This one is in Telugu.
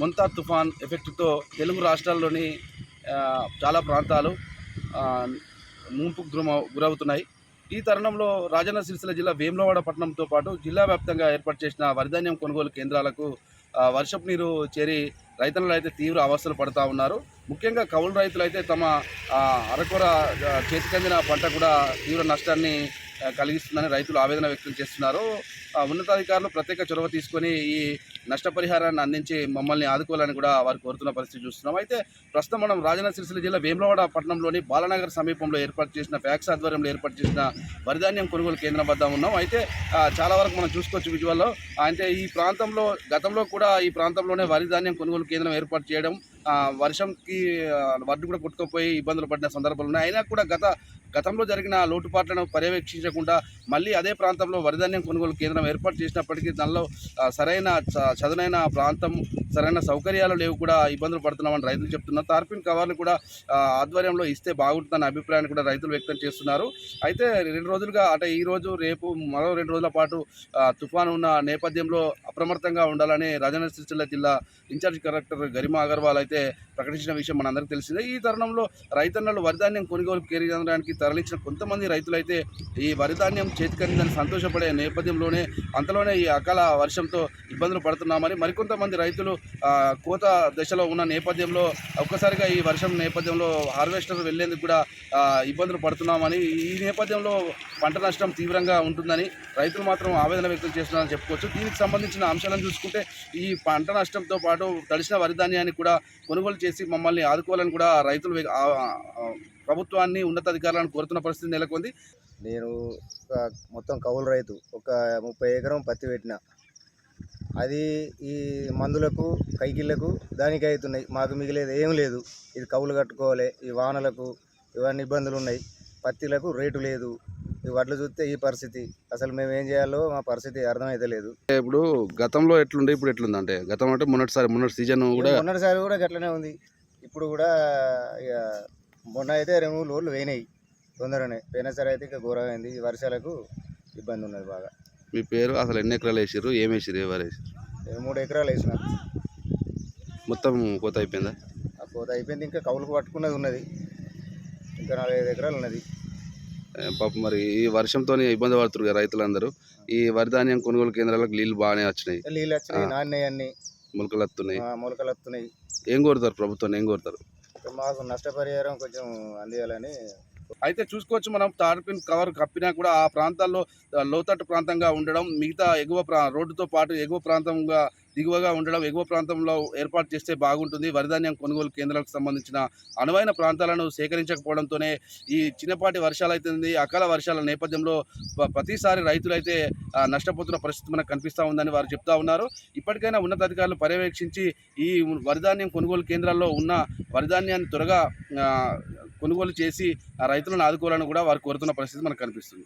ముంతా తుఫాన్ ఎఫెక్ట్తో తెలుగు రాష్ట్రాల్లోని చాలా ప్రాంతాలు ముంపు ముంపుకు గురవుతున్నాయి. ఈ తరుణంలో రాజన్న సిరిసిల్ల జిల్లా వేములవాడ పట్టణంతో పాటు జిల్లా వ్యాప్తంగా ఏర్పాటు చేసిన వరిధాన్యం కొనుగోలు కేంద్రాలకు వర్షపు నీరు చేరి రైతులు అయితే తీవ్ర అవస్థలు పడుతూ ఉన్నారు. ముఖ్యంగా కౌలు రైతులు అయితే తమ అరకొర చేతికందిన పంట కూడా తీవ్ర నష్టాన్ని కలిగిస్తుందని రైతులు ఆవేదన వ్యక్తం చేస్తున్నారు. ఉన్నతాధికారులు ప్రత్యేక చొరవ తీసుకొని ఈ నష్టపరిహారాన్ని అందించి మమ్మల్ని ఆదుకోవాలని కూడా వారు కోరుతున్న పరిస్థితి చూస్తున్నాం. అయితే ప్రస్తుతం మనం రాజన్న సిరిసిల్ల జిల్లా వేములవాడ పట్టణంలోని బాలనగర్ సమీపంలో ఏర్పాటు చేసిన ఫ్యాక్స్ ఆధ్వర్యంలో ఏర్పాటు చేసిన వరిధాన్యం కొనుగోలు కేంద్రం వద్ద ఉన్నాం. అయితే చాలా వరకు మనం చూసుకోవచ్చు విజువల్లో. అయితే ఈ ప్రాంతంలో గతంలో కూడా ఈ ప్రాంతంలోనే వరిధాన్యం కొనుగోలు కేంద్రం ఏర్పాటు చేయడం వర్షంకి వడ్డు కూడా కొట్టుకుపోయి ఇబ్బందులు పడిన సందర్భాలు ఉన్నాయి. అయినా కూడా గత గతంలో జరిగిన లోటుపాట్లను పర్యవేక్షించకుండా మళ్ళీ అదే ప్రాంతంలో వరిధాన్యం కొనుగోలు కేంద్రం ఏర్పాటు చేసినప్పటికీ దానిలో సరైన చ- చదునైన ప్రాంతం సరైన సౌకర్యాలు లేవు కూడా ఇబ్బందులు పడుతున్నామని రైతులు చెప్తున్నారు. తార్పిన్ కవర్లు కూడా ఆధ్వర్యంలో ఇస్తే బాగుంటుందనే అభిప్రాయాన్ని కూడా రైతులు వ్యక్తం చేస్తున్నారు. అయితే రెండు రోజులుగా అంటే ఈ రోజు రేపు మరో రెండు రోజుల పాటు తుఫాను ఉన్న నేపథ్యంలో అప్రమత్తంగా ఉండాలని రాజన్న సిరిసిల్ల జిల్లా ఇన్ఛార్జ్ కలెక్టర్ గరిమా అగర్వాల్ అయితే ప్రకటించిన విషయం మనందరికీ తెలిసిందే. ఈ తరుణంలో రైతన్నలు వరిధాన్యం కొనుగోలు కేంద్రానికి తరలించిన కొంతమంది రైతులు అయితే ఈ వరిధాన్యం చేతికందని సంతోషపడే నేపథ్యంలోనే అంతలోనే ఈ అకాల వర్షంతో ఇబ్బందులు పడుతున్నామని మరికొంతమంది రైతులు కోత దశలో ఉన్న నేపథ్యంలో ఒక్కసారిగా ఈ వర్షం నేపథ్యంలో హార్వెస్టర్ వెళ్ళేందుకు కూడా ఇబ్బందులు పడుతున్నామని ఈ నేపథ్యంలో పంట నష్టం తీవ్రంగా ఉంటుందని రైతులు మాత్రం ఆవేదన వ్యక్తం చేస్తున్నారని చెప్పుకోవచ్చు. దీనికి సంబంధించిన అంశాలను చూసుకుంటే ఈ పంట నష్టంతో పాటు తడిసిన వరి ధాన్యాన్ని కూడా కొనుగోలు చేసి మమ్మల్ని ఆదుకోవాలని కూడా రైతులు ప్రభుత్వాన్ని ఉన్నతాధికారులను కోరుతున్న పరిస్థితి నెలకొంది. నేను మొత్తం కౌలు రైతు ఒక ముప్పై ఎకరం పత్తి పెట్టిన. అది ఈ మందులకు కైకిళ్ళకు దానికి అవుతున్నాయి. మాకు మిగిలేదు ఏం లేదు. ఇది కౌలు కట్టుకోవాలి ఈ వానలకు ఇవన్నీ ఇబ్బందులు ఉన్నాయి. పత్తిలకు రేటు లేదు. ఈ వడ్లు చూస్తే ఈ పరిస్థితి. అసలు మేము ఏం చేయాలో మా పరిస్థితి అర్థమైతే లేదు ఇప్పుడు గతంలో ఎట్లుండే ఇప్పుడు ఎట్లుంది అంటే? గతం అంటే మొన్నటిసారి మొన్నటి సీజన్ కూడా మొన్నటిసారి కూడా గట్లనే ఉంది. ఇప్పుడు కూడా ఇక మొన్న అయితే రెండు మూడు లోడ్లు పోయినాయి. తొందరనే. పోయినసారి అయితే ఇక ఈ వర్షాలకు ఇబ్బంది ఉన్నది బాగా. మీ పేరు? అసలు ఎన్ని ఎకరాలు వేసారు ఏం వేసారు ఎవరు వేసారు మూడు ఎకరాలు వేసిన. మొత్తం కోత అయిపోయిందా? ఆ కోత అయిపోయింది. ఇంకా కౌలుకు పట్టుకున్నది ఉన్నది. ఇంకా నాలుగైదు ఎకరాలు ఉన్నది. ఏ, పాపం మరి ఈ వర్షంతో ఇబ్బంది పడుతున్నారు కదా రైతులందరూ. ఈ వరి ధాన్యం కొనుగోలు కేంద్రాలకు నీళ్ళు బాగానే వచ్చినాయి. నీళ్ళు వచ్చినాయి. నాన్నయ్య అన్ని. మొలకలు వస్తున్నాయి ఆ, మొలకలు వస్తున్నాయి ఏం కోరుతారు ప్రభుత్వాన్ని ఏం కోరుతారు? మాకు నష్టపరిహారం కొంచెం అందియాలని అయితే చూసుకోవచ్చు మనం టార్పిన్ కవర్ కప్పినా కూడా ఆ ప్రాంతాల్లో లోతట్టు ప్రాంతంగా ఉండడం మిగతా ఎగువ ప్రా రోడ్డుతో పాటు ఎగువ ప్రాంతంగా దిగువగా ఉండడం ఎగువ ప్రాంతంలో ఏర్పాటు చేస్తే బాగుంటుంది. వరిధాన్యం కొనుగోలు కేంద్రాలకు సంబంధించిన అనువైన ప్రాంతాలను సేకరించకపోవడంతోనే ఈ చిన్నపాటి వర్షాలు అవుతుంది అకాల వర్షాల నేపథ్యంలో ప్రతిసారి రైతులైతే నష్టపోతున్న పరిస్థితి మనకు కనిపిస్తూ ఉందని వారు చెప్తా ఉన్నారు. ఇప్పటికైనా ఉన్నతాధికారులు పర్యవేక్షించి ఈ వరిధాన్యం కొనుగోలు కేంద్రాల్లో ఉన్న వరిధాన్యాన్ని త్వరగా కొనుగోలు చేసి ఆ రైతులను ఆదుకోవాలని కూడా వారు కోరుతున్న పరిస్థితి మనకు కనిపిస్తుంది.